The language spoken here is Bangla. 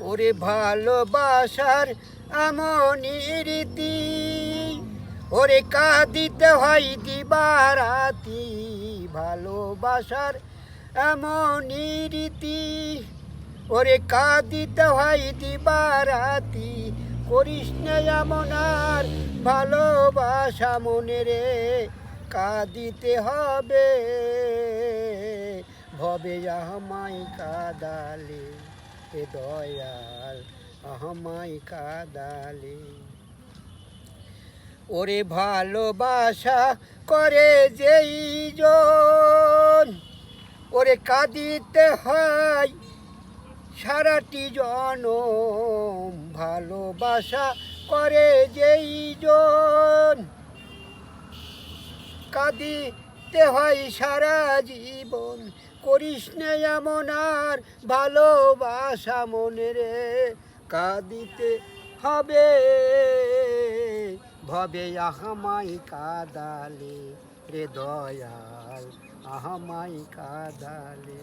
ওরে ভালোবাসার এমনই রীতি, ওরে কাঁদিতে হয় দিবারাতি, ভালোবাসার এমনই রীতি, ওরে কাঁদিতে হয় দিবারাতি, করিস না এমন আর ভালোবাসা মনে রে, কাঁদিতে হবে, ভবে আমায় কাদালে। এ দয়াল আমায় কাদালে। ওরে ভালোবাসা করে যেই জন, ওরে কাঁদিতে হয় সারাটি জনম। ভালোবাসা করে যেই জন কাঁদিতে হয় সারা জীবন। করিস না এমন আর ভালোবাসা মনে রে। কাঁদিতে হবে, ভবে আহামাই কাদালে রে দয়াল, আহামাই কাদালে।